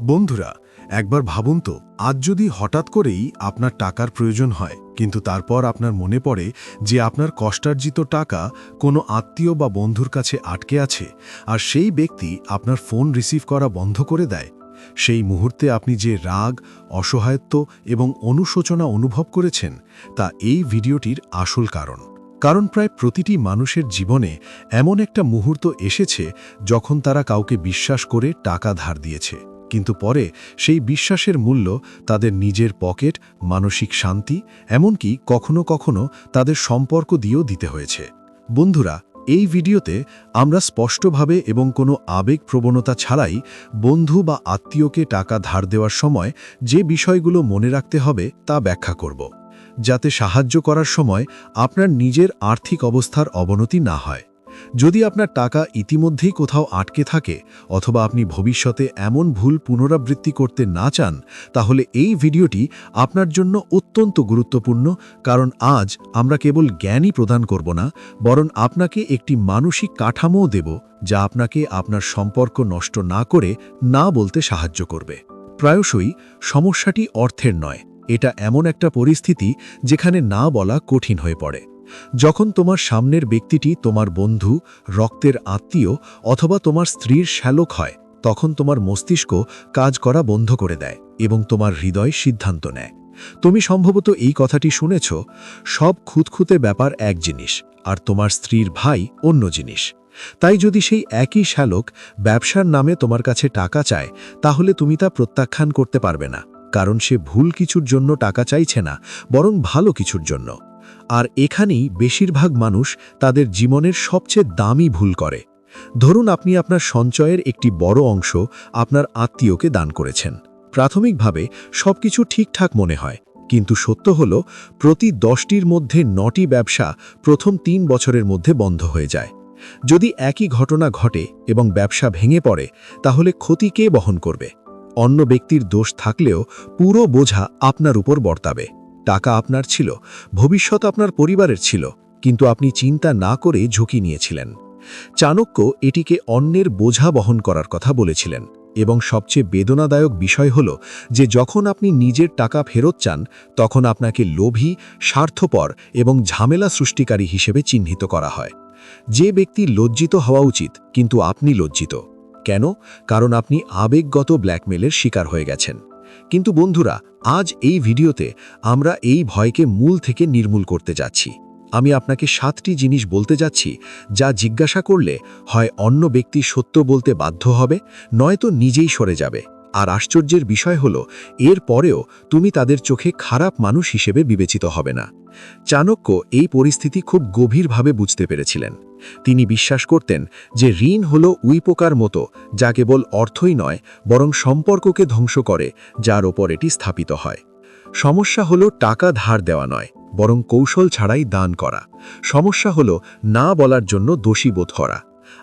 বন্ধুরা, একবার ভাবুন তো, আজ যদি হঠাৎ করেই আপনার টাকার প্রয়োজন হয়, কিন্তু তারপর আপনার মনে পড়ে যে আপনার কষ্টার্জিত টাকা কোনো আত্মীয় বা বন্ধুর কাছে আটকে আছে, আর সেই ব্যক্তি আপনার ফোন রিসিভ করা বন্ধ করে দেয়, সেই মুহূর্তে আপনি যে রাগ, অসহায়ত্ব এবং অনুশোচনা অনুভব করেছেন, তা এই ভিডিওটির আসল কারণ। কারণ প্রায় প্রতিটি মানুষের জীবনে এমন একটা মুহূর্ত এসেছে যখন তারা কাউকে বিশ্বাস করে টাকা ধার দিয়েছে। কিন্তু পরে সেই বিশ্বাসের মূল্য তাদের নিজের পকেট, মানসিক শান্তি, এমনকি কখনো কখনো তাদের সম্পর্ক দিয়েও দিতে হয়েছে। বন্ধুরা, এই ভিডিওতে আমরা স্পষ্টভাবে এবং কোনো আবেগ প্রবণতা ছাড়াই বন্ধু বা আত্মীয়কে টাকা ধার দেওয়ার সময় যে বিষয়গুলো মনে রাখতে হবে তা ব্যাখ্যা করব। যাতে সাহায্য করার সময় আপনার নিজের আর্থিক অবস্থার অবনতি না হয়। যদি আপনার টাকা ইতিমধ্যেই কোথাও আটকে থাকে অথবা আপনি ভবিষ্যতে এমন ভুল পুনরাবৃত্তি করতে না চান, তাহলে এই ভিডিওটি আপনার জন্য অত্যন্ত গুরুত্বপূর্ণ, কারণ আজ আমরা কেবল জ্ঞানই প্রদান করব না, বরং আপনাকে একটি মানসিক কাঠামোও দেব যা আপনাকে আপনার সম্পর্ক নষ্ট না করে না বলতে সাহায্য করবে। প্রায়শই সমস্যাটি অর্থের নয়, এটা এমন একটা পরিস্থিতি যেখানে না বলা কঠিন হয়ে পড়ে। যখন তোমার সামনের ব্যক্তিটি তোমার বন্ধু, রক্তের আত্মীয় অথবা তোমার স্ত্রীর শ্যালক হয়, তখন তোমার মস্তিষ্ক কাজ করা বন্ধ করে দেয় এবং তোমার হৃদয় সিদ্ধান্ত নেয়। তুমি সম্ভবত এই কথাটি শুনেছ, সব খুঁতখুঁতে ব্যাপার এক জিনিস, আর তোমার স্ত্রীর ভাই অন্য জিনিস। তাই যদি সেই একই শ্যালক ব্যবসার নামে তোমার কাছে টাকা চায়, তাহলে তুমি তা প্রত্যাখ্যান করতে পারবে না, কারণ সে ভুল কিছুর জন্য টাকা চাইছে না, বরং ভালো কিছুর জন্য। আর এখানেই বেশিরভাগ মানুষ তাদের জীবনের সবচেয়ে দামি ভুল করে। ধরুন আপনি আপনার সঞ্চয়ের একটি বড় অংশ আপনার আত্মীয়কে দান করেছেন। প্রাথমিকভাবে সবকিছু ঠিকঠাক মনে হয়, কিন্তু সত্য হল প্রতি দশটির মধ্যে নটি ব্যবসা প্রথম তিন বছরের মধ্যে বন্ধ হয়ে যায়। যদি একই ঘটনা ঘটে এবং ব্যবসা ভেঙে পড়ে, তাহলে ক্ষতি কে বহন করবে? অন্য ব্যক্তির দোষ থাকলেও পুরো বোঝা আপনার উপর বর্তাবে। টাকা আপনার ছিল, ভবিষ্যৎ আপনার পরিবারের ছিল, কিন্তু আপনি চিন্তা না করে ঝুঁকি নিয়েছিলেন। চাণক্য এটিকে অন্যের বোঝা বহন করার কথা বলেছিলেন এবং সবচেয়ে বেদনাদায়ক বিষয় হল যে যখন আপনি নিজের টাকা ফেরত চান, তখন আপনাকে লোভী, স্বার্থপর এবং ঝামেলা সৃষ্টিকারী হিসেবে চিহ্নিত করা হয়। যে ব্যক্তি লজ্জিত হওয়া উচিত, কিন্তু আপনি লজ্জিত। কেন? কারণ আপনি আবেগগত ব্ল্যাকমেলের শিকার হয়ে গেছেন। কিন্তু বন্ধুরা, আজ এই ভিডিওতে আমরা এই ভয়কে মূল থেকে নির্মূল করতে যাচ্ছি। আমি আপনাকে সাতটি জিনিস বলতে যাচ্ছি যা জিজ্ঞাসা করলে হয় অন্য ব্যক্তি সত্য বলতে বাধ্য হবে, নয়তো নিজেই সরে যাবে। আর আশ্চর্যের বিষয় হল, এর পরেও তুমি তাদের চোখে খারাপ মানুষ হিসেবে বিবেচিত হবে না। চাণক্য এই পরিস্থিতি খুব গভীরভাবে বুঝতে পেরেছিলেন। তিনি বিশ্বাস করতেন যে ঋণ হল উইপোকার মতো, যা কেবল অর্থই নয়, বরং সম্পর্ককে ধ্বংস করে, যার ওপর এটি স্থাপিত হয়। সমস্যা হল টাকা ধার দেওয়া নয়, বরং কৌশল ছাড়াই দান করা। সমস্যা হল না বলার জন্য দোষী বোধ করা।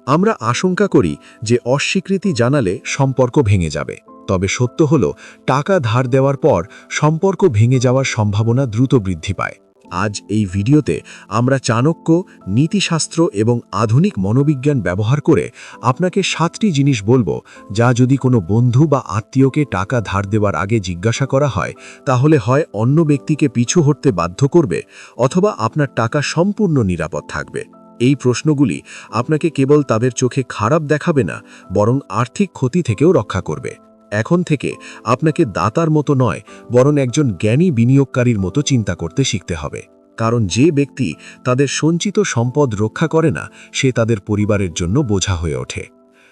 আমরা আশঙ্কা করি যে অস্বীকৃতি জানালে সম্পর্ক ভেঙে যাবে। তবে সত্য হল, টাকা ধার দেওয়ার পর সম্পর্ক ভেঙে যাওয়ার সম্ভাবনা দ্রুত বৃদ্ধি পায়। আজ এই ভিডিওতে আমরা চাণক্য, নীতিশাস্ত্র এবং আধুনিক মনোবিজ্ঞান ব্যবহার করে আপনাকে সাতটি জিনিস বলব যা যদি কোনো বন্ধু বা আত্মীয়কে টাকা ধার দেওয়ার আগে জিজ্ঞাসা করা হয়, তাহলে হয় অন্য ব্যক্তিকে পিছু হটতে বাধ্য করবে অথবা আপনার টাকা সম্পূর্ণ নিরাপদ থাকবে। এই প্রশ্নগুলি আপনাকে কেবল তাদের চোখে খারাপ দেখাবে না, বরং আর্থিক ক্ষতি থেকেও রক্ষা করবে। এখন থেকে আপনাকে দাতার মতো নয়, বরং একজন জ্ঞানী বিনিয়োগকারীর মতো চিন্তা করতে শিখতে হবে। কারণ যে ব্যক্তি তাদের সঞ্চিত সম্পদ রক্ষা করে না, সে তাদের পরিবারের জন্য বোঝা হয়ে ওঠে।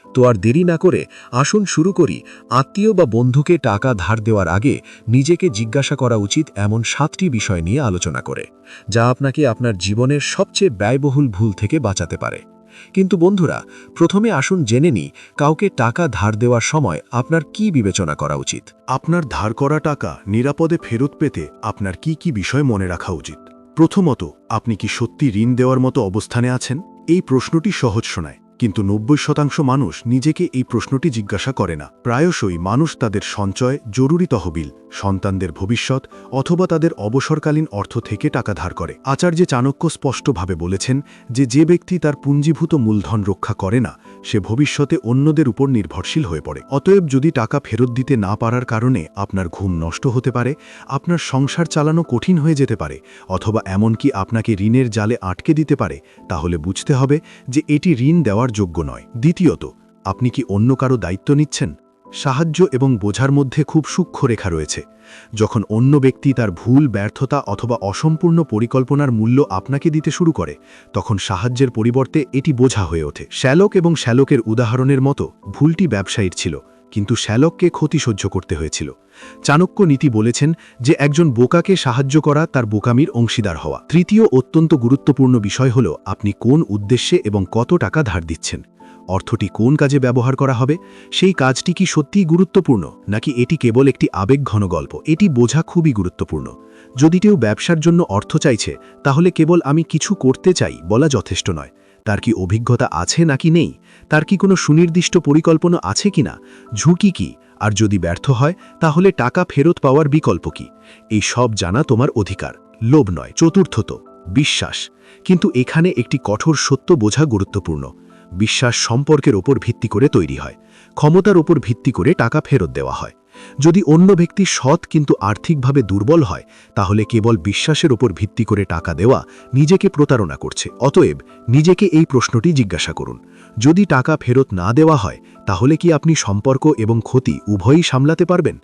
তো আর দেরি না করে আসুন শুরু করি, আত্মীয় বা বন্ধুকে টাকা ধার দেওয়ার আগে নিজেকে জিজ্ঞাসা করা উচিত এমন সাতটি বিষয় নিয়ে আলোচনা করে, যা আপনাকে আপনার জীবনের সবচেয়ে ব্যয়বহুল ভুল থেকে বাঁচাতে পারে। কিন্তু বন্ধুরা, প্রথমে আসুন জেনে নিই কাউকে টাকা ধার দেওয়ার সময় আপনার কি বিবেচনা করা উচিত। আপনার ধার করা টাকা নিরাপদে ফেরত পেতে আপনার কি কি বিষয় মনে রাখা উচিত? প্রথমত, আপনি কি সত্যি ঋণ দেওয়ার মতো অবস্থানে আছেন? এই প্রশ্নটি সহজ শোনায়। কিন্তু নব্বই শতাংশ মানুষ নিজেকে এই প্রশ্নটি জিজ্ঞাসা করে না। প্রায়শই মানুষ তাদের সঞ্চয়, জরুরি তহবিল, সন্তানদের ভবিষ্যৎ অথবা তাদের অবসরকালীন অর্থ থেকে টাকা ধার করে। আচার্য চাণক্য স্পষ্টভাবে বলেছেন যে যে ব্যক্তি তার পুঞ্জীভূত মূলধন রক্ষা করে না সে ভবিষ্যতে অন্যদের উপর নির্ভরশীল হয়ে পড়ে। অতএব যদি টাকা ফেরত দিতে না পারার কারণে আপনার ঘুম নষ্ট হতে পারে, আপনার সংসার চালানো কঠিন হয়ে যেতে পারে, অথবা এমনকি আপনাকে ঋণের জালে আটকে দিতে পারে, তাহলে বুঝতে হবে যে এটি ঋণ দেওয়ার যোগ্য নয়। দ্বিতীয়ত, আপনি কি অন্য কারও দায়িত্ব নিচ্ছেন? সাহায্য এবং বোঝার মধ্যে খুব সূক্ষ্ম রেখা রয়েছে। যখন অন্য ব্যক্তি তার ভুল, ব্যর্থতা অথবা অসম্পূর্ণ পরিকল্পনার মূল্য আপনাকে দিতে শুরু করে, তখন সাহায্যের পরিবর্তে এটি বোঝা হয়ে ওঠে। শ্যালক এবং শ্যালকের উদাহরণের মতো, ভুলটি ব্যবসায়ীর ছিল, কিন্তু শ্যালককে ক্ষতি সহ্য করতে হয়েছিল। চাণক্য নীতি বলেছেন যে, একজন বোকাকে সাহায্য করা তার বোকামির অংশীদার হওয়া। তৃতীয় অত্যন্ত গুরুত্বপূর্ণ বিষয় হল, আপনি কোন উদ্দেশ্যে এবং কত টাকা ধার দিচ্ছেন। অর্থটি কোন কাজে ব্যবহার করা হবে, সেই কাজটি কি সত্যিই গুরুত্বপূর্ণ, নাকি এটি কেবল একটি আবেগঘন গল্প? এটি বোঝা খুবই গুরুত্বপূর্ণ। যদি কেউ ব্যবসার জন্য অর্থ চাইছে, তাহলে কেবল আমি কিছু করতে চাই বলা যথেষ্ট নয়। তার কি অভিজ্ঞতা আছে নাকি নেই? তার কি কোনো সুনির্দিষ্ট পরিকল্পনা আছে কিনা? ঝুঁকি কি? আর যদি ব্যর্থ হয়, তাহলে টাকা ফেরত পাওয়ার বিকল্প কি? এই সব জানা তোমার অধিকার। লোভ নয়, চতুর্থত। বিশ্বাস। কিন্তু এখানে একটি কঠোর সত্য বোঝা গুরুত্বপূর্ণ। বিশ্বাস সম্পর্কের ওপর ভিত্তি করে তৈরি হয়। ক্ষমতার ওপর ভিত্তি করে টাকা ফেরত দেওয়া হয়। যদি অন্য ব্যক্তি সৎ কিন্তু আর্থিকভাবে দুর্বল হয়, তাহলে কেবল বিশ্বাসের ওপর ভিত্তি করে টাকা দেওয়া নিজেকে প্রতারণা করছে। অতএব নিজেকে এই প্রশ্নটি জিজ্ঞাসা করুন। যদি টাকা ফেরত না দেওয়া হয়, তাহলে কি আপনি সম্পর্ক এবং ক্ষতি উভয়ই সামলাতে পারবেন?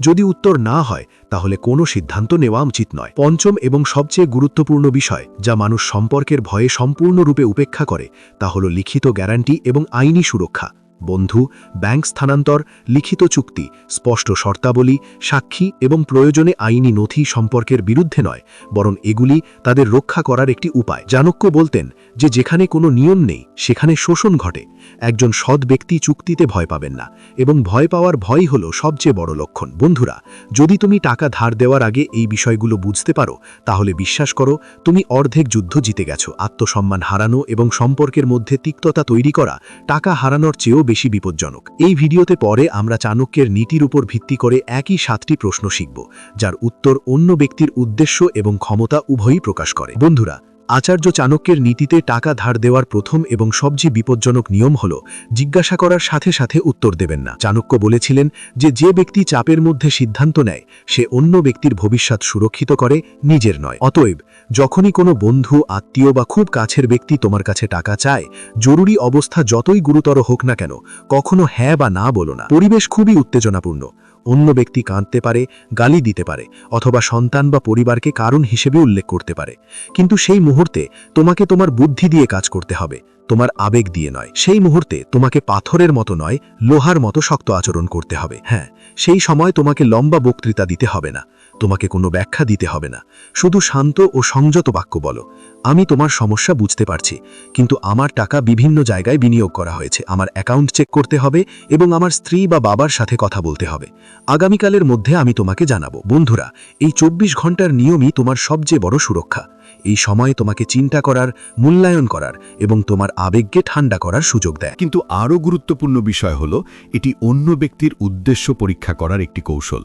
যদি উত্তর না হয়, তাহলে কোনো সিদ্ধান্ত নেওয়া উচিত নয়। পঞ্চম এবং সবচেয়ে গুরুত্বপূর্ণ বিষয়, যা মানুষ সম্পর্কের ভয়ে সম্পূর্ণরূপে উপেক্ষা করে, তা হল লিখিত গ্যারান্টি এবং আইনি সুরক্ষা। বন্ধু, ব্যাংক স্থানান্তর, লিখিত চুক্তি, স্পষ্ট শর্তাবলী, সাক্ষী এবং প্রয়োজনে আইনি নথি সম্পর্কের বিরুদ্ধে নয়, বরং এগুলি তাদের রক্ষা করার একটি উপায়। জানক্য বলতেন যে যেখানে কোনো নিয়ম নেই, সেখানে শোষণ ঘটে। একজন সৎ ব্যক্তি চুক্তিতে ভয় পাবেন না, এবং ভয় পাওয়ার ভয় হল সবচেয়ে বড় লক্ষণ। বন্ধুরা, যদি তুমি টাকা ধার দেওয়ার আগে এই বিষয়গুলো বুঝতে পারো, তাহলে বিশ্বাস করো, তুমি অর্ধেক যুদ্ধ জিতে গেছো। আত্মসম্মান হারানো এবং সম্পর্কের মধ্যে তিক্ততা তৈরি করা, টাকা হারানোর চেয়েও বেশি বিপজ্জনক। এই ভিডিওতে পরে আমরা চাণক্যের নীতির উপর ভিত্তি করে একই সাতটি প্রশ্ন শিখব, যার উত্তর অন্য ব্যক্তির উদ্দেশ্য এবং ক্ষমতা উভয়ই প্রকাশ করে। বন্ধুরা আচার্য চাণক্যের নীতিতে টাকা ধার দেওয়ার প্রথম এবং সবচেয়ে বিপজ্জনক নিয়ম হল, জিজ্ঞাসা করার সাথে সাথে উত্তর দেবেন না। চাণক্য বলেছিলেন যে যে ব্যক্তি চাপের মধ্যে সিদ্ধান্ত নেয়, সে অন্য ব্যক্তির ভবিষ্যৎ সুরক্ষিত করে, নিজের নয়। অতএব, যখনই কোনো বন্ধু, আত্মীয় বা খুব কাছের ব্যক্তি তোমার কাছে টাকা চায়, জরুরি অবস্থা যতই গুরুতর হোক না কেন, কখনো হ্যাঁ বা না বলো না। পরিবেশ খুবই উত্তেজনাপূর্ণ। অন্য ব্যক্তি কাঁদতে পারে, গালি দিতে পারে, অথবা সন্তান বা পরিবারকে কারণ হিসেবে উল্লেখ করতে পারে। কিন্তু সেই মুহূর্তে তোমাকে তোমার বুদ্ধি দিয়ে কাজ করতে হবে, তোমার আবেগ দিয়ে নয়। সেই মুহূর্তে তোমাকে পাথরের মতো নয়, লোহার মতো শক্ত আচরণ করতে হবে। হ্যাঁ সেই সময় তোমাকে লম্বা বক্তৃতা দিতে হবে না। তোমাকে কোনো ব্যাখ্যা দিতে হবে না। শুধু শান্ত ও সংযত বাক্য বলো। আমি তোমার সমস্যা বুঝতে পারছি, কিন্তু আমার টাকা বিভিন্ন জায়গায় বিনিয়োগ করা হয়েছে। আমার অ্যাকাউন্ট চেক করতে হবে এবং আমার স্ত্রী বা বাবার সাথে কথা বলতে হবে। আগামীকালের মধ্যে আমি তোমাকে জানাব। বন্ধুরা, এই চব্বিশ ঘণ্টার নিয়মই তোমার সবচেয়ে বড় সুরক্ষা। এই সময় তোমাকে চিন্তা করার, মূল্যায়ন করার এবং তোমার আবেগকে ঠান্ডা করার সুযোগ দেয়। কিন্তু আরও গুরুত্বপূর্ণ বিষয় হল, এটি অন্য ব্যক্তির উদ্দেশ্য পরীক্ষা করার একটি কৌশল।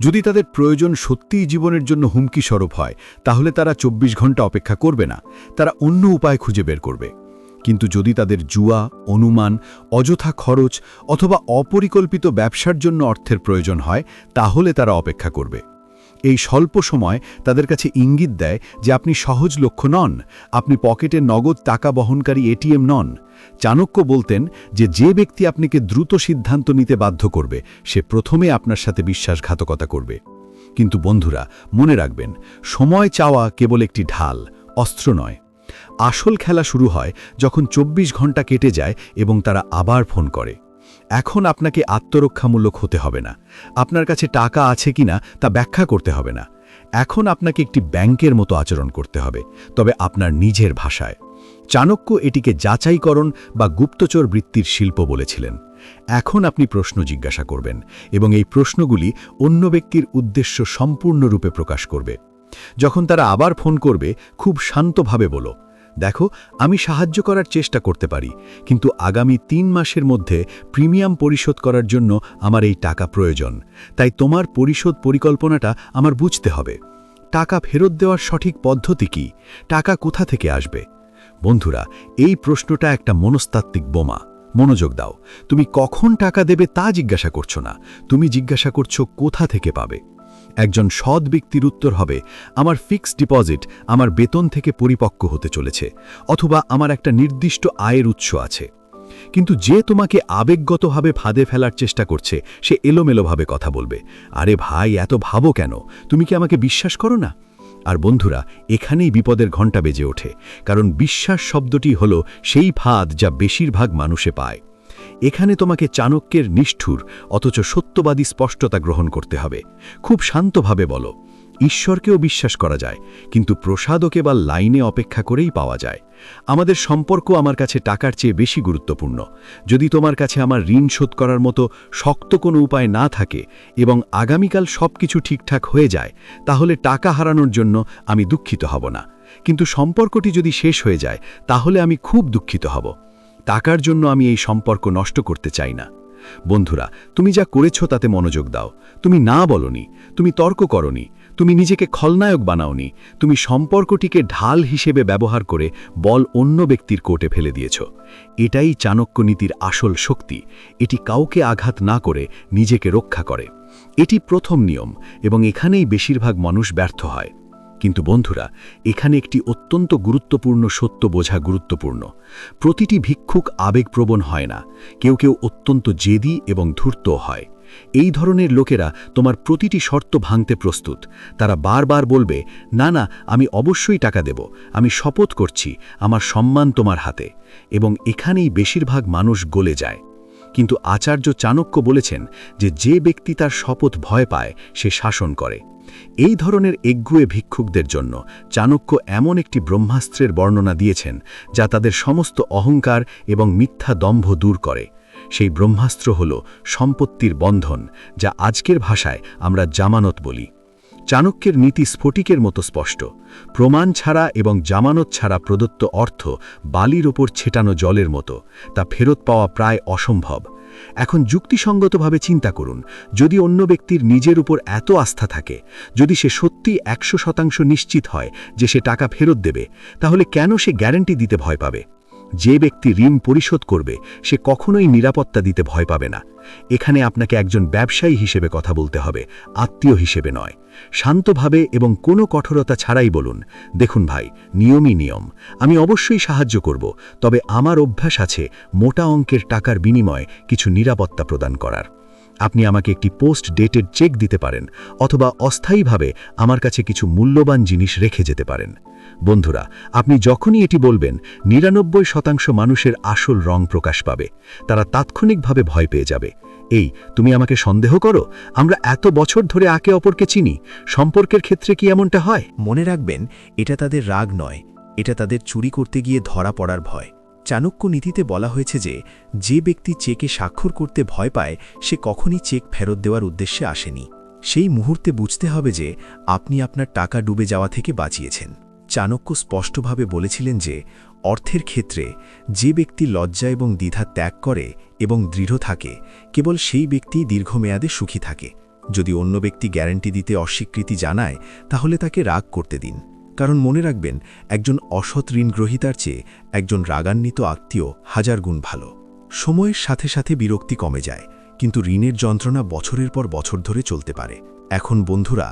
যদি তাদের প্রয়োজন সত্যিই জীবনের জন্য হুমকি স্বরূপ হয়, তাহলে তারা ২৪ ঘণ্টা অপেক্ষা করবে না। তারা অন্য উপায় খুঁজে বের করবে। কিন্তু যদি তাদের জুয়া, অনুমান, অযথা খরচ অথবা অপরিকল্পিত ব্যবসার জন্য অর্থের প্রয়োজন হয়, তাহলে তারা অপেক্ষা করবে। এই স্বল্প সময় তাদের কাছে ইঙ্গিত দেয় যে আপনি সহজ লক্ষ্য নন, আপনি পকেটে নগদ টাকা বহনকারী এটিএম নন। চাণক্য বলতেন যে যে ব্যক্তি আপনাকে দ্রুত সিদ্ধান্ত নিতে বাধ্য করবে, সে প্রথমে আপনার সাথে বিশ্বাসঘাতকতা করবে। কিন্তু বন্ধুরা, মনে রাখবেন, সময় চাওয়া কেবল একটি ঢাল, অস্ত্র নয়। আসল খেলা শুরু হয় যখন ২৪ ঘণ্টা কেটে যায় এবং তারা আবার ফোন করে। এখন আপনাকে আত্মরক্ষামূলক হতে হবে না। আপনার কাছে টাকা আছে কিনা তা ব্যাখ্যা করতে হবে না। এখন আপনাকে একটি ব্যাংকের মতো আচরণ করতে হবে, তবে আপনার নিজের ভাষায়। চাণক্য এটিকে যাচাইকরণ বা গুপ্তচর বৃত্তির শিল্প বলেছিলেন। এখন আপনি প্রশ্ন জিজ্ঞাসা করবেন এবং এই প্রশ্নগুলি অন্য ব্যক্তির উদ্দেশ্য সম্পূর্ণরূপে প্রকাশ করবে। যখন তারা আবার ফোন করবে, খুব শান্তভাবে বলো দেখো, আমি সাহায্য করার চেষ্টা করতে পারি, কিন্তু আগামী তিন মাসের মধ্যে প্রিমিয়াম পরিশোধ করার জন্য আমার এই টাকা প্রয়োজন। তাই তোমার পরিশোধ পরিকল্পনাটা আমার বুঝতে হবে। টাকা ফেরত দেওয়ার সঠিক পদ্ধতি কি? টাকা কোথা থেকে আসবে? বন্ধুরা, এই প্রশ্নটা একটা মনস্তাত্ত্বিক বোমা। মনোযোগ দাও। তুমি কখন টাকা দেবে তা জিজ্ঞাসা করছ না। তুমি জিজ্ঞাসা করছ কোথা থেকে পাবে। একজন সৎ ব্যক্তির উত্তর হবে, আমার ফিক্সড ডিপোজিট আমার বেতন থেকে পরিপক্ক হতে চলেছে, অথবা আমার একটা নির্দিষ্ট আয়ের উৎস আছে। কিন্তু যে তোমাকে আবেগগতভাবে ফাঁদে ফেলার চেষ্টা করছে, সে এলোমেলোভাবে কথা বলবে, আরে ভাই, এত ভাবো কেন? তুমি কি আমাকে বিশ্বাস করো না? আর বন্ধুরা, এখানেই বিপদের ঘণ্টা বেজে ওঠে, কারণ বিশ্বাস শব্দটি হল সেই ফাঁদ যা বেশিরভাগ মানুষে পায়। এখানে তোমাকে চাণক্যের নিষ্ঠুর, অথচ সত্যবাদী স্পষ্টতা গ্রহণ করতে হবে। খুব শান্তভাবে বলো, ঈশ্বরকেও বিশ্বাস করা যায়, কিন্তু প্রসাদও কেবল লাইনে অপেক্ষা করেই পাওয়া যায়। আমাদের সম্পর্ক আমার কাছে টাকার চেয়ে বেশি গুরুত্বপূর্ণ। যদি তোমার কাছে আমার ঋণ শোধ করার মতো শক্ত কোনো উপায় না থাকে এবং আগামীকাল সব কিছু ঠিকঠাক হয়ে যায়, তাহলে টাকা হারানোর জন্য আমি দুঃখিত হব না। কিন্তু সম্পর্কটি যদি শেষ হয়ে যায়, তাহলে আমি খুব দুঃখিত হব। টাকার জন্য আমি এই সম্পর্ক নষ্ট করতে চাই না। বন্ধুরা, তুমি যা করেছ তাতে মনোযোগ দাও। তুমি না বলনি, তুমি তর্ক করনি, তুমি নিজেকে খলনায়ক বানাওনি, তুমি সম্পর্কটিকে ঢাল হিসেবে ব্যবহার করে বল অন্য ব্যক্তির কোর্টে ফেলে দিয়েছ। এটাই চাণক্য নীতির আসল শক্তি। এটি কাউকে আঘাত না করে নিজেকে রক্ষা করে। এটি প্রথম নিয়ম এবং এখানেই বেশিরভাগ মানুষ ব্যর্থ হয়। কিন্তু বন্ধুরা, এখানে একটি অত্যন্ত গুরুত্বপূর্ণ সত্য বোঝা গুরুত্বপূর্ণ। প্রতিটি ভিক্ষুক আবেগপ্রবণ হয় না, কেউ কেউ অত্যন্ত জেদি এবং ধূর্ত হয়। এই ধরনের লোকেরা তোমার প্রতিটি শর্ত ভাঙতে প্রস্তুত। তারা বারবার বলবে, না না, আমি অবশ্যই টাকা দেব, আমি শপথ করছি, আমার সম্মান তোমার হাতে। এবং এখানেই বেশিরভাগ মানুষ গলে যায়। কিন্তু আচার্য চাণক্য বলেছেন যে যে ব্যক্তি তার শপথ ভয় পায়, সে শাসন করে। এই ধরনের এগুয়ে ভিক্ষুকদের জন্য চাণক্য এমন একটি ব্রহ্মাস্ত্রের বর্ণনা দিয়েছেন, যা তাদের সমস্ত অহংকার এবং মিথ্যা দম্ভ দূর করে। সেই ব্রহ্মাস্ত্র হল সম্পত্তির বন্ধন, যা আজকের ভাষায় আমরা জামানত বলি। চাণক্যের নীতি স্ফটিকের মতো স্পষ্ট। প্রমাণ ছাড়া এবং জামানত ছাড়া প্রদত্ত অর্থ বালির ওপর ছেটানো জলের মতো, তা ফেরত পাওয়া প্রায় অসম্ভব। এখন যুক্তিসঙ্গতভাবে চিন্তা করুন, যদি অন্য ব্যক্তির নিজের উপর এত আস্থা থাকে, যদি সে সত্যি একশো শতাংশ নিশ্চিত হয় যে সে টাকা ফেরত দেবে, তাহলে কেন সে গ্যারান্টি দিতে ভয় পাবে? যে ব্যক্তি ঋণ পরিশোধ করবে, সে কখনোই নিরাপত্তা দিতে ভয় পাবে না। এখানে আপনাকে একজন ব্যবসায়ী হিসেবে কথা বলতে হবে, আত্মীয় হিসেবে নয়। শান্তভাবে এবং কোনো কঠোরতা ছাড়াই বলুন, দেখুন ভাই, নিয়মই নিয়ম। আমি অবশ্যই সাহায্য করব, তবে আমার অভ্যাস আছে মোটা অঙ্কের টাকার বিনিময়ে কিছু নিরাপত্তা প্রদান করার। আপনি আমাকে একটি পোস্ট ডেটেড চেক দিতে পারেন, অথবা অস্থায়ীভাবে আমার কাছে কিছু মূল্যবান জিনিস রেখে যেতে পারেন। বন্ধুরা, আপনি যখনই এটি বলবেন, নিরানব্বই শতাংশ মানুষের আসল রং প্রকাশ পাবে। তারা তাৎক্ষণিকভাবে ভয় পেয়ে যাবে। এই, তুমি আমাকে সন্দেহ করো? আমরা এত বছর ধরে একে অপরকে চিনি। সম্পর্কের ক্ষেত্রে কি এমনটা হয়? মনে রাখবেন, এটা তাদের রাগ নয়। এটা তাদের চুরি করতে গিয়ে ধরা পড়ার ভয়। চাণক্য নীতিতে বলা হয়েছে যে যে ব্যক্তি চেকে স্বাক্ষর করতে ভয় পায়, সে কখনই চেক ফেরত দেওয়ার উদ্দেশ্যে আসেনি। সেই মুহূর্তে বুঝতে হবে যে, আপনি আপনার টাকা ডুবে যাওয়া থেকে বাঁচিয়েছেন। চাণক্য স্পষ্টভাবে বলেছিলেন যে, অর্থের ক্ষেত্রে যে ব্যক্তি লজ্জা এবং দ্বিধা ত্যাগ করে এবং দৃঢ় থাকে, কেবল সেই ব্যক্তি দীর্ঘমেয়াদে সুখী থাকে। যদি অন্য ব্যক্তি গ্যারান্টি দিতে অস্বীকৃতি জানায়, তাহলে তাকে রাগ করতে দিন। কারণ মনে রাখবেন, একজন অসৎ ঋণগ্রহীতার চেয়ে একজন রাগান্বিত আত্মীয় হাজার গুণ ভালো। সময়ের সাথে সাথে বিরক্তি কমে যায়, কিন্তু ঋণের যন্ত্রণা বছরের পর বছর ধরে চলতে পারে। এখন বন্ধুরা,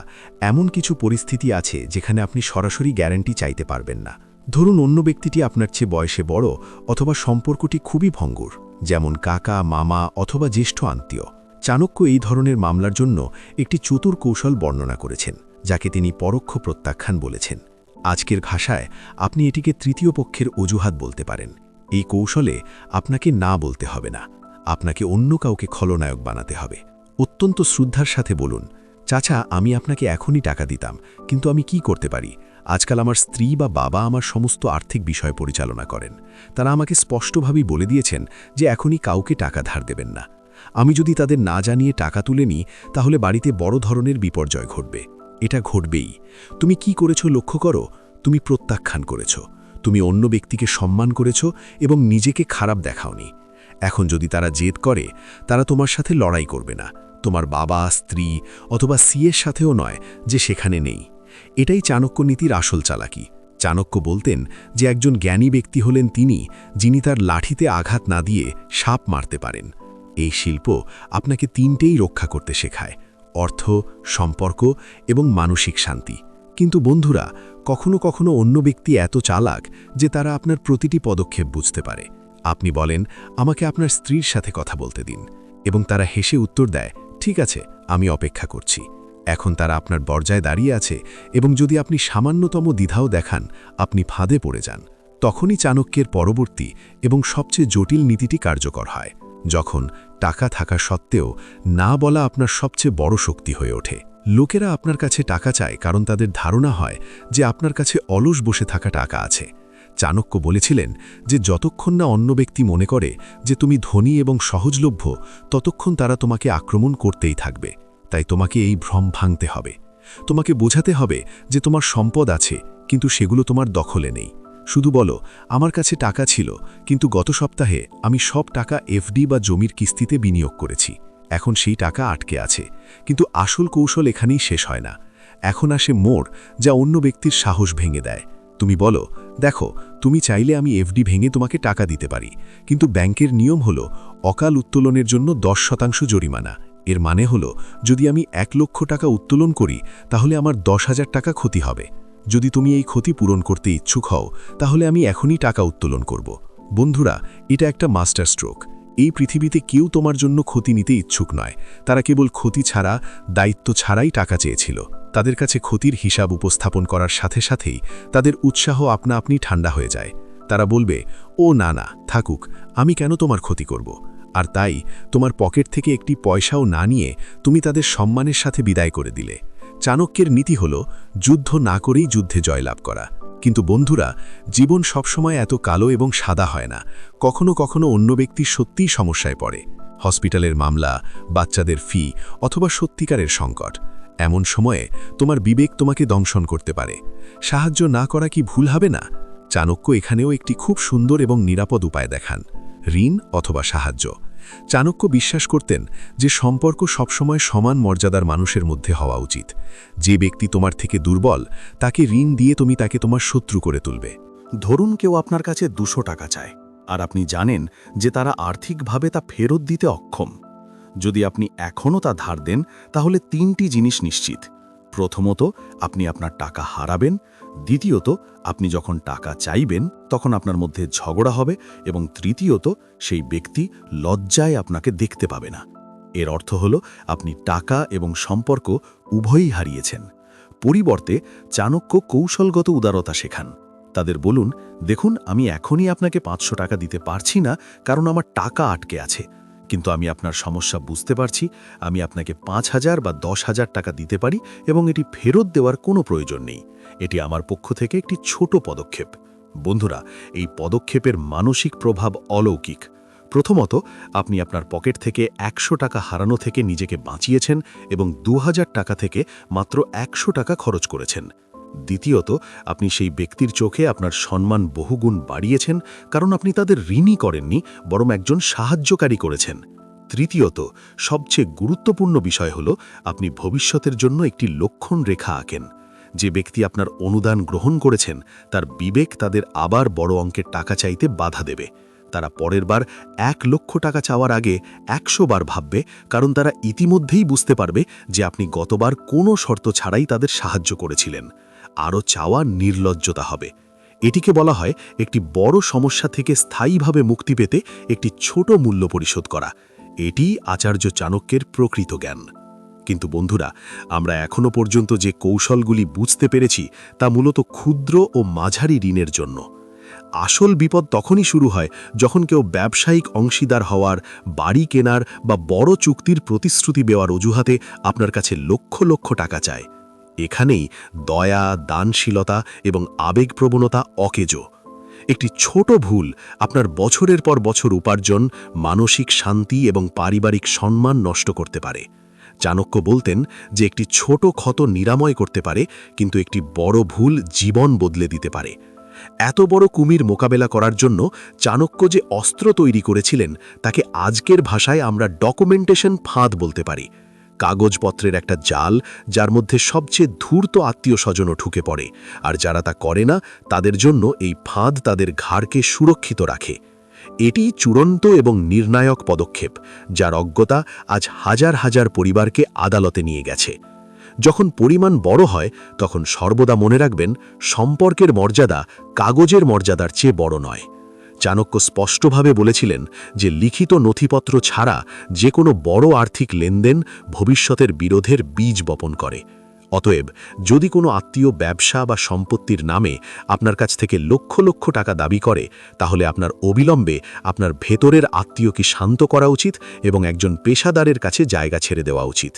এমন কিছু পরিস্থিতি আছে যেখানে আপনি সরাসরি গ্যারান্টি চাইতে পারবেন না। ধরুন অন্য ব্যক্তিটি আপনার চেয়ে বয়সে বড় অথবা সম্পর্কটি খুবই ভঙ্গুর, যেমন কাকা, মামা অথবা জ্যেষ্ঠ আত্মীয়। চাণক্য এই ধরনের মামলার জন্য একটি চতুর কৌশল বর্ণনা করেছেন, যাকে তিনি পরোক্ষ প্রত্যাখ্যান বলেছেন। আজকের ভাষায় আপনি এটিকে তৃতীয় পক্ষের অজুহাত বলতে পারেন। এই কৌশলে আপনাকে না বলতে হবে না, আপনাকে অন্য কাউকে খলনায়ক বানাতে হবে। অত্যন্ত শ্রদ্ধার সাথে বলুন চাচা, আমি আপনাকে এখনই টাকা দিতাম, কিন্তু আমি কি করতে পারি? আজকাল আমার স্ত্রী বা বাবা আমার সমস্ত আর্থিক বিষয় পরিচালনা করেন। তারা আমাকে স্পষ্টভাবেই বলে দিয়েছেন যে এখনই কাউকে টাকা ধার দেবেন না। আমি যদি তাদের না জানিয়ে টাকা তুলে নিই, তাহলে বাড়িতে বড় ধরনের বিপর্যয় ঘটবে। এটা ঘটবেই। তুমি কি করেছ লক্ষ্য করো? তুমি প্রত্যাখ্যান করেছ। তুমি অন্য ব্যক্তিকে সম্মান করেছ এবং নিজেকে খারাপ দেখাওনি। এখন যদি তারা জেদ করে, তারা তোমার সাথে লড়াই করবে না। তোমার বাবা, স্ত্রী অথবা সিয়ের সাথেও নয় যে সেখানে নেই। এটাই চাণক্য নীতির আসল চালাকি। চাণক্য বলতেন যে একজন জ্ঞানী ব্যক্তি হলেন তিনি, যিনি তার লাঠিতে আঘাত না দিয়ে সাপ মারতে পারেন। এই শিল্প আপনাকে তিনটেই রক্ষা করতে শেখায়, অর্থ, সম্পর্ক এবং মানসিক শান্তি। কিন্তু বন্ধুরা, কখনো কখনো অন্য ব্যক্তি এত চালাক যে তারা আপনার প্রতিটি পদক্ষেপ বুঝতে পারে। আপনি বলেন, আমাকে আপনার স্ত্রীর সাথে কথা বলতে দিন। এবং তারা হেসে উত্তর দেয় ঠিক আছে, আমি অপেক্ষা করছি। এখন তারা আপনার বর্জায় দাঁড়িয়ে আছে এবং যদি আপনি সামান্যতম দ্বিধাও দেখান, আপনি ফাঁদে পড়ে যান। তখনই চাণক্যের পরবর্তী এবং সবচেয়ে জটিল নীতিটি কার্যকর হয়, যখন টাকা থাকা সত্ত্বেও না বলা আপনার সবচেয়ে বড় শক্তি হয়ে ওঠে। লোকেরা আপনার কাছে টাকা চায় কারণ তাদের ধারণা হয় যে আপনার কাছে অলস বসে থাকা টাকা আছে। চাণক্য বলেছিলেন যে যতক্ষণ না অন্য ব্যক্তি মনে করে যে তুমি ধনী এবং সহজলভ্য, ততক্ষণ তারা তোমাকে আক্রমণ করতেই থাকবে। তাই তোমাকে এই ভ্রম ভাঙতে হবে। তোমাকে বোঝাতে হবে যে তোমার সম্পদ আছে, কিন্তু সেগুলো তোমার দখলে নেই। শুধু বলো, আমার কাছে টাকা ছিল, কিন্তু গত সপ্তাহে আমি সব টাকা এফডি বা জমির কিস্তিতে বিনিয়োগ করেছি। এখন সেই টাকা আটকে আছে। কিন্তু আসল কৌশল এখানেই শেষ হয় না। এখন আসে মোড় যা অন্য ব্যক্তির সাহস ভেঙে দেয়। তুমি বলো দেখো, তুমি চাইলে আমি এফডি ভেঙে তোমাকে টাকা দিতে পারি, কিন্তু ব্যাংকের নিয়ম হলো অকাল উত্তোলনের জন্য দশ শতাংশ জরিমানা। এর মানে হলো, যদি আমি এক লক্ষ টাকা উত্তোলন করি, তাহলে আমার দশ হাজার টাকা ক্ষতি হবে। যদি তুমি এই ক্ষতি পূরণ করতে ইচ্ছুক হও, তাহলে আমি এখনই টাকা উত্তোলন করব। বন্ধুরা, এটা একটা মাস্টার স্ট্রোক। এই পৃথিবীতে কেউ তোমার জন্য ক্ষতি নিতে ইচ্ছুক নয়। তারা কেবল ক্ষতি ছাড়া, দায়িত্ব ছাড়াই টাকা চেয়েছিল। তাদের কাছে ক্ষতির হিসাব উপস্থাপন করার সাথে সাথেই তাদের উৎসাহ আপনা আপনি ঠান্ডা হয়ে যায়। তারা বলবে, ও না না, থাকুক, আমি কেন তোমার ক্ষতি করব? আর তাই তোমার পকেট থেকে একটি পয়সাও না নিয়ে তুমি তাদের সম্মানের সাথে বিদায় করে দিলে। চাণক্যের নীতি হল, যুদ্ধ না করেই যুদ্ধে জয়লাভ করা। কিন্তু বন্ধুরা, জীবন সবসময় এত কালো এবং সাদা হয় না। কখনো কখনো অন্য ব্যক্তি সত্যিই সমস্যায় পড়ে। হসপিটালের মামলা, বাচ্চাদের ফি, অথবা সত্যিকারের সংকট। এমন সময়ে তোমার বিবেক তোমাকে দংশন করতে পারে। সাহায্য না করা কি ভুল হবে না? চাণক্য এখানেও একটি খুব সুন্দর এবং নিরাপদ উপায় দেখান, ঋণ অথবা সাহায্য। চাণক্য বিশ্বাস করতেন যে সম্পর্ক সবসময় সমান মর্যাদার মানুষের মধ্যে হওয়া উচিত। যে ব্যক্তি তোমার থেকে দুর্বল, তাকে ঋণ দিয়ে তুমি তাকে তোমার শত্রু করে তুলবে। ধরুন কেউ আপনার কাছে দুশো টাকা চায়, আর আপনি জানেন যে তারা আর্থিকভাবে তা ফেরত দিতে অক্ষম। যদি আপনি এখনও তা ধার দেন, তাহলে তিনটি জিনিস নিশ্চিত। প্রথমত, আপনি আপনার টাকা হারাবেন। দ্বিতীয়ত, আপনি যখন টাকা চাইবেন, তখন আপনার মধ্যে ঝগড়া হবে এবং তৃতীয়ত, সেই ব্যক্তি লজ্জায় আপনাকে দেখতে পাবে না। এর অর্থ হল, আপনি টাকা এবং সম্পর্ক উভয়ই হারিয়েছেন। পরিবর্তে, চাণক্য কৌশলগত উদারতা শেখান। তাদের বলুন, দেখুন, আমি এখনই আপনাকে পাঁচশো টাকা দিতে পারছি না, কারণ আমার টাকা আটকে আছে। কিন্তু আমি আপনার সমস্যা বুঝতে পারছি। আমি আপনাকে পাঁচ হাজার বা দশ হাজার টাকা দিতে পারি এবং এটি ফেরত দেওয়ার কোনো প্রয়োজন নেই। এটি আমার পক্ষ থেকে একটি ছোট পদক্ষেপ। বন্ধুরা, এই পদক্ষেপের মানসিক প্রভাব অলৌকিক। প্রথমত, আপনি আপনার পকেট থেকে একশো টাকা হারানো থেকে নিজেকে বাঁচিয়েছেন এবং দু হাজার টাকা থেকে মাত্র একশো টাকা খরচ করেছেন। দ্বিতীয়ত, আপনি সেই ব্যক্তির চোখে আপনার সম্মান বহুগুণ বাড়িয়েছেন, কারণ আপনি তাদের ঋণই করেননি, বরং একজন সাহায্যকারী করেছেন। তৃতীয়ত, সবচেয়ে গুরুত্বপূর্ণ বিষয় হল, আপনি ভবিষ্যতের জন্য একটি লক্ষণ রেখা আঁকেন। যে ব্যক্তি আপনার অনুদান গ্রহণ করেছেন, তার বিবেক তাদের আবার বড় অঙ্কের টাকা চাইতে বাধা দেবে। তারা পরের বার এক লক্ষ টাকা চাওয়ার আগে একশো বার ভাববে, কারণ তারা ইতিমধ্যেই বুঝতে পারবে যে আপনি গতবার কোনো শর্ত ছাড়াই তাদের সাহায্য করেছিলেন। আরও চাওয়া নির্লজ্জতা হবে। এটিকে বলা হয় একটি বড় সমস্যা থেকে স্থায়ীভাবে মুক্তি পেতে একটি ছোট মূল্য পরিশোধ করা। এটি আচার্য চাণক্যের প্রকৃত জ্ঞান। কিন্তু বন্ধুরা, আমরা এখনও পর্যন্ত যে কৌশলগুলি বুঝতে পেরেছি তা মূলত ক্ষুদ্র ও মাঝারি ঋণের জন্য। আসল বিপদ তখনই শুরু হয় যখন কেউ ব্যবসায়িক অংশীদার হওয়ার, বাড়ি কেনার বা বড় চুক্তির প্রতিশ্রুতি দেওয়ার অজুহাতে আপনার কাছে লক্ষ লক্ষ টাকা চায়। এখানেই দয়া, দানশীলতা এবং আবেগপ্রবণতা অকেজো। একটি ছোট ভুল আপনার বছরের পর বছর উপার্জন, মানসিক শান্তি এবং পারিবারিক সম্মান নষ্ট করতে পারে। চাণক্য বলতেন যে একটি ছোট ক্ষত নিরাময় করতে পারে, কিন্তু একটি বড় ভুল জীবন বদলে দিতে পারে। এত বড় কুমির মোকাবেলা করার জন্য চাণক্য যে অস্ত্র তৈরি করেছিলেন, তাকে আজকের ভাষায় আমরা ডকুমেন্টেশন ফাঁদ বলতে পারি। কাগজপত্রের একটা জাল যার মধ্যে সবচেয়ে ধূর্ত আত্মীয় স্বজনও ঢুকে পড়ে, আর যারা তা করে না, তাদের জন্য এই ফাঁদ তাদের ঘাড়কে সুরক্ষিত রাখে। এটি চূড়ান্ত এবং নির্ণায়ক পদক্ষেপ, যার অজ্ঞতা আজ হাজার হাজার পরিবারকে আদালতে নিয়ে গেছে। যখন পরিমাণ বড় হয়, তখন সর্বদা মনে রাখবেন, সম্পর্কের মর্যাদা কাগজের মর্যাদার চেয়ে বড় নয়। চাণক্য স্পষ্টভাবে বলেছিলেন যে লিখিত নথিপত্র ছাড়া যে কোনো বড় আর্থিক লেনদেন ভবিষ্যতের বিরোধের বীজ বপন করে। অতএব, যদি কোনো আত্মীয় ব্যবসা বা সম্পত্তির নামে আপনার কাছ থেকে লক্ষ লক্ষ টাকা দাবি করে, তাহলে আপনার অবিলম্বে আপনার ভেতরের আত্মীয়কে শান্ত করা উচিত এবং একজন পেশাদারের কাছে জায়গা ছেড়ে দেওয়া উচিত।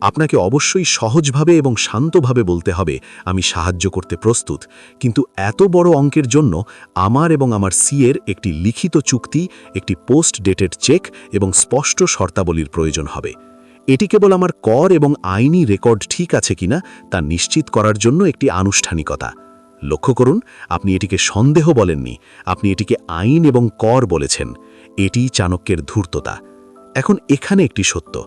আপনাকে অবশ্যই সহজভাবে এবং শান্তভাবে বলতে হবে, আমি সাহায্য করতে প্রস্তুত। কিন্তু এত বড় অঙ্কের জন্য আমার এবং আমার সিয়ের একটি লিখিত চুক্তি, একটি পোস্ট ডেটেড চেক এবং স্পষ্ট শর্তাবলীর প্রয়োজন হবে। এটি কেবল আমার কর এবং আইনি রেকর্ড ঠিক আছে কিনা তা নিশ্চিত করার জন্য একটি আনুষ্ঠানিকতা। লক্ষ্য করুন, আপনি এটিকে সন্দেহ বলেননি, আপনি এটিকে আইন এবং কর বলেছেন। এটি চাণক্যের ধূর্ততা। এখন এখানে একটি সত্য।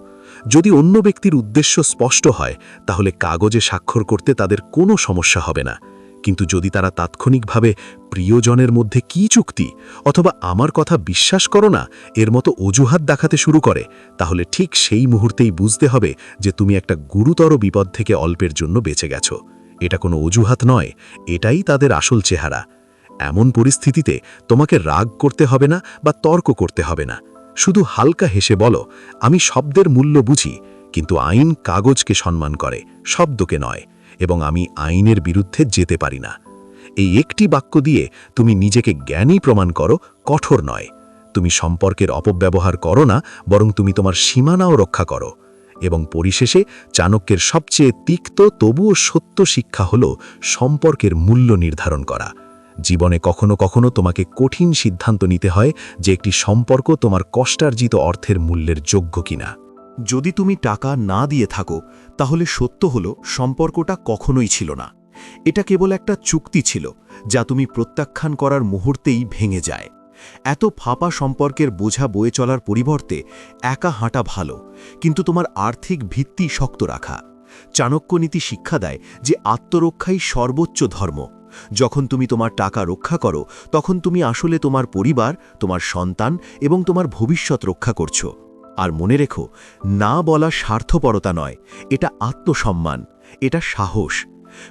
যদি অন্য ব্যক্তির উদ্দেশ্য স্পষ্ট হয়, তাহলে কাগজে স্বাক্ষর করতে তাদের কোনো সমস্যা হবে না। কিন্তু যদি তারা তাৎক্ষণিকভাবে প্রিয়জনের মধ্যে কি চুক্তি অথবা আমার কথা বিশ্বাস করো না, এর মতো অজুহাত দেখাতে শুরু করে, তাহলে ঠিক সেই মুহূর্তেই বুঝতে হবে যে তুমি একটা গুরুতর বিপদ থেকে অল্পের জন্য বেঁচে গেছো। এটা কোনো অজুহাত নয়, এটাই তাদের আসল চেহারা। এমন পরিস্থিতিতে তোমাকে রাগ করতে হবে না বা তর্ক করতে হবে না। শুধু হালকা হেসে বলো, আমি শব্দের মূল্য বুঝি, কিন্তু আইন কাগজকে সম্মান করে, শব্দকে নয়, এবং আমি আইনের বিরুদ্ধে যেতে পারি না। এই একটি বাক্য দিয়ে তুমি নিজেকে জ্ঞানী প্রমাণ করো, কঠোর নয়। তুমি সম্পর্কের অপব্যবহার করো না, বরং তুমি তোমার সীমানাও রক্ষা করো। এবং পরিশেষে, চাণক্যের সবচেয়ে তিক্ত, তবুও সত্য শিক্ষা হল সম্পর্কের মূল্য নির্ধারণ করা। জীবনে কখনো কখনো তোমাকে কঠিন সিদ্ধান্ত নিতে হয় যে একটি সম্পর্ক তোমার কষ্টার্জিত অর্থের মূল্যের যোগ্য কিনা। যদি তুমি টাকা না দিয়ে থাকো, তাহলে সত্য হল সম্পর্কটা কখনোই ছিল না। এটা কেবল একটা চুক্তি ছিল, যা তুমি প্রত্যাখ্যান করার মুহূর্তেই ভেঙে যায়। এত ফাঁপা সম্পর্কের বোঝা বয়ে চলার পরিবর্তে একা হাঁটা ভালো, কিন্তু তোমার আর্থিক ভিত্তি শক্ত রাখা। চাণক্য নীতি শিক্ষা দেয় যে আত্মরক্ষাই সর্বোচ্চ ধর্ম। যখন তুমি তোমার টাকা রক্ষা করো, তখন তুমি আসলে তোমার পরিবার, তোমার সন্তান এবং তোমার ভবিষ্যৎ রক্ষা করছ। আর মনে রেখো, না বলা স্বার্থপরতা নয়, এটা আত্মসম্মান, এটা সাহস।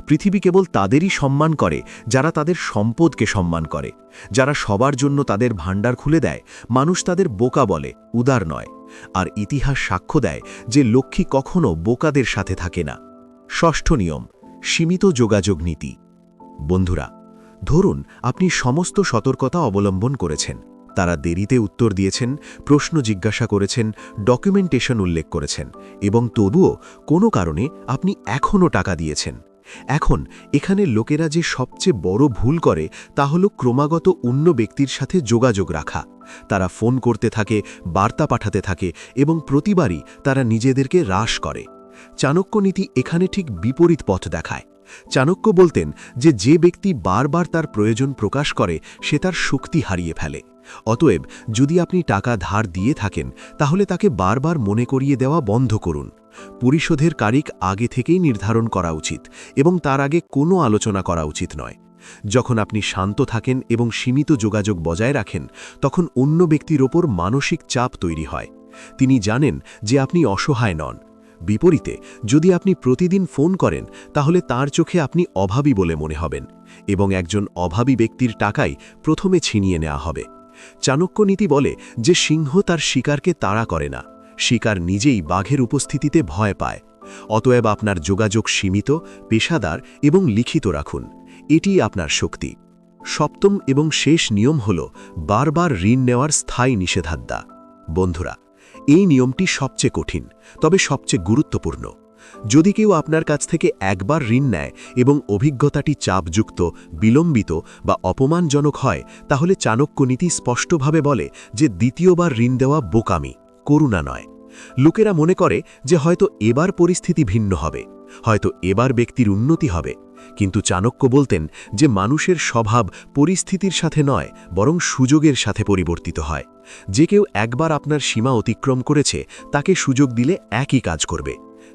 পৃথিবী কেবল তাদেরই সম্মান করে, যারা তাদের সম্পদকে সম্মান করে। যারা সবার জন্য তাদের ভাণ্ডার খুলে দেয়, মানুষ তাদের বোকা বলে, উদার নয়। আর ইতিহাস সাক্ষ্য দেয় যে লক্ষ্মী কখনো বোকাদের সাথে থাকে না। ষষ্ঠ নিয়ম, সীমিত যোগাযোগ নীতি। বন্ধুরা, ধরুন আপনি সমস্ত সতর্কতা অবলম্বন করেছেন। তারা দেরিতে উত্তর দিয়েছেন, প্রশ্ন জিজ্ঞাসা করেছেন ডকুমেন্টেশন উল্লেখ করেছেন এবং তবুও কোনো কারণে আপনি এখনও টাকা দিয়েছেন। এখন এখানে লোকেরা যে সবচেয়ে বড় ভুল করে তা হল ক্রমাগত অন্য ব্যক্তির সাথে যোগাযোগ রাখা। তারা ফোন করতে থাকে, বার্তা পাঠাতে থাকে এবং প্রতিবারই তারা নিজেদেরকে হ্রাস করে। চাণক্য নীতি এখানে ঠিক বিপরীত পথ দেখায়। চাণক্য বলতেন যে যে ব্যক্তি বারবার তার প্রয়োজন প্রকাশ করে, সে তার শক্তি হারিয়ে ফেলে। অতএব, যদি আপনি টাকা ধার দিয়ে থাকেন, তাহলে তাকে বারবার মনে করিয়ে দেওয়া বন্ধ করুন। পরিশোধের তারিখ আগে থেকেই নির্ধারণ করা উচিত এবং তার আগে কোনো আলোচনা করা উচিত নয়। যখন আপনি শান্ত থাকেন এবং সীমিত যোগাযোগ বজায় রাখেন, তখন অন্য ব্যক্তির ওপর মানসিক চাপ তৈরি হয়। তিনি জানেন যে আপনি অসহায় নন। বিপরীতে যদি আপনি প্রতিদিন ফোন করেন, তাহলে তার চোখে আপনি অভাবী বলে মনে হবেন এবং একজন অভাবী ব্যক্তির টাকাই প্রথমে ছিনিয়ে নেওয়া হবে। চাণক্য নীতি বলে যে সিংহ তার শিকারকে তাড়া করে না, শিকার নিজেই বাঘের উপস্থিতিতে ভয় পায়। অতএব আপনার যোগাযোগ সীমিত, পেশাদার এবং লিখিত রাখুন। এটি আপনার শক্তি। সপ্তম এবং শেষ নিয়ম হল বারবার ঋণ নেওয়ার স্থায়ী নিষেধাজ্ঞা। বন্ধুরা এই নিয়মটি সবচেয়ে কঠিন, তবে সবচেয়ে গুরুত্বপূর্ণ। যদি কেউ আপনার কাছ থেকে একবার ঋণ নেয় এবং অভিজ্ঞতাটি চাপযুক্ত, বিলম্বিত বা অপমানজনক হয়, তাহলে চাণক্য নীতি স্পষ্টভাবে বলে যে দ্বিতীয়বার ঋণ দেওয়া বোকামি, করুণা নয়। লোকেরা মনে করে যে হয়তো এবার পরিস্থিতি ভিন্ন হবে, হয়তো এবার ব্যক্তির উন্নতি হবে। কিন্তু চাণক্য বলতেন যে মানুষের স্বভাব পরিস্থিতির সাথে নয়, বরং সুযোগের সাথে পরিবর্তিত হয়। যে কেউ একবার আপনার সীমা অতিক্রম করেছে, তাকে সুযোগ দিলে একই কাজ করবে।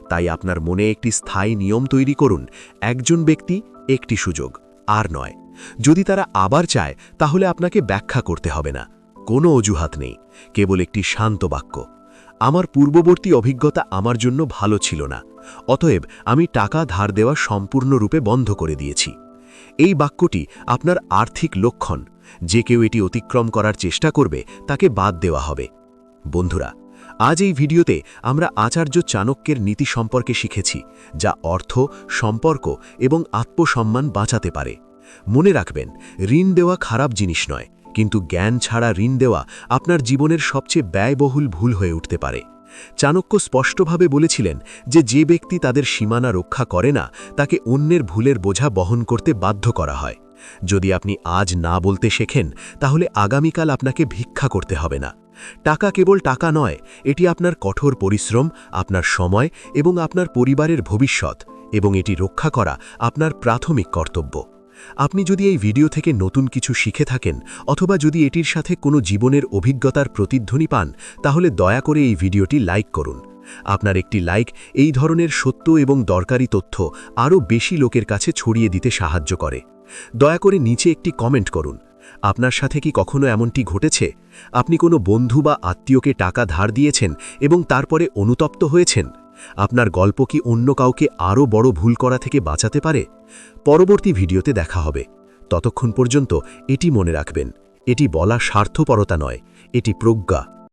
তাই আপনার মনে একটি স্থায়ী নিয়ম তৈরি করুন, একজন ব্যক্তি একটি সুযোগ, আর নয়। যদি তারা আবার চায়, তাহলে আপনাকে ব্যাখ্যা করতে হবে না। কোনো অজুহাত নেই, কেবল একটি শান্ত বাক্য। আমার পূর্ববর্তী অভিজ্ঞতা আমার জন্য ভালো ছিল না। অতএব আমি টাকা ধার দেওয়া সম্পূর্ণরূপে বন্ধ করে দিয়েছি। এই বাক্যটি আপনার আর্থিক লক্ষণ। যে কেউ এটি অতিক্রম করার চেষ্টা করবে, তাকে বাদ দেওয়া হবে। বন্ধুরা, আজ এই ভিডিওতে আমরা আচার্য চাণক্যের নীতি সম্পর্কে শিখেছি, যা অর্থ, সম্পর্ক এবং আত্মসম্মান বাঁচাতে পারে। মনে রাখবেন, ঋণ দেওয়া খারাপ জিনিস নয়, কিন্তু জ্ঞান ছাড়া ঋণ দেওয়া আপনার জীবনের সবচেয়ে ব্যয়বহুল ভুল হয়ে উঠতে পারে। চাণক্য স্পষ্টভাবে বলেছিলেন যে যে ব্যক্তি তাদের সীমানা রক্ষা করে না, তাকে অন্যের ভুলের বোঝা বহন করতে বাধ্য করা হয়। যদি আপনি আজ না বলতে শেখেন, তাহলে আগামীকাল আপনাকে ভিক্ষা করতে হবে না। টাকা কেবল টাকা নয়, এটি আপনার কঠোর পরিশ্রম, আপনার সময় এবং আপনার পরিবারের ভবিষ্যৎ, এবং এটি রক্ষা করা আপনার প্রাথমিক কর্তব্য। আপনি যদি এই ভিডিও থেকে নতুন কিছু শিখে থাকেন অথবা যদি এটির সাথে কোনো জীবনের অভিজ্ঞতার প্রতিধ্বনি পান, তাহলে দয়া করে এই ভিডিওটি লাইক করুন। আপনার একটি লাইক এই ধরনের সত্য এবং দরকারি তথ্য আরও বেশি লোকের কাছে ছড়িয়ে দিতে সাহায্য করে। দয়া করে নিচে একটি কমেন্ট করুন, আপনার সাথে কি কখনো এমনটি ঘটেছে? আপনি কোনো বন্ধু বা আত্মীয়কে টাকা ধার দিয়েছেন এবং তারপরে অনুতপ্ত হয়েছেন? আপনার গল্প কি অন্য কাউকে আরও বড় ভুল করা থেকে বাঁচাতে পারে? পরবর্তী ভিডিওতে দেখা হবে। ততক্ষণ পর্যন্ত এটি মনে রাখবেন, এটি বলা স্বার্থপরতা নয়, এটি প্রজ্ঞা।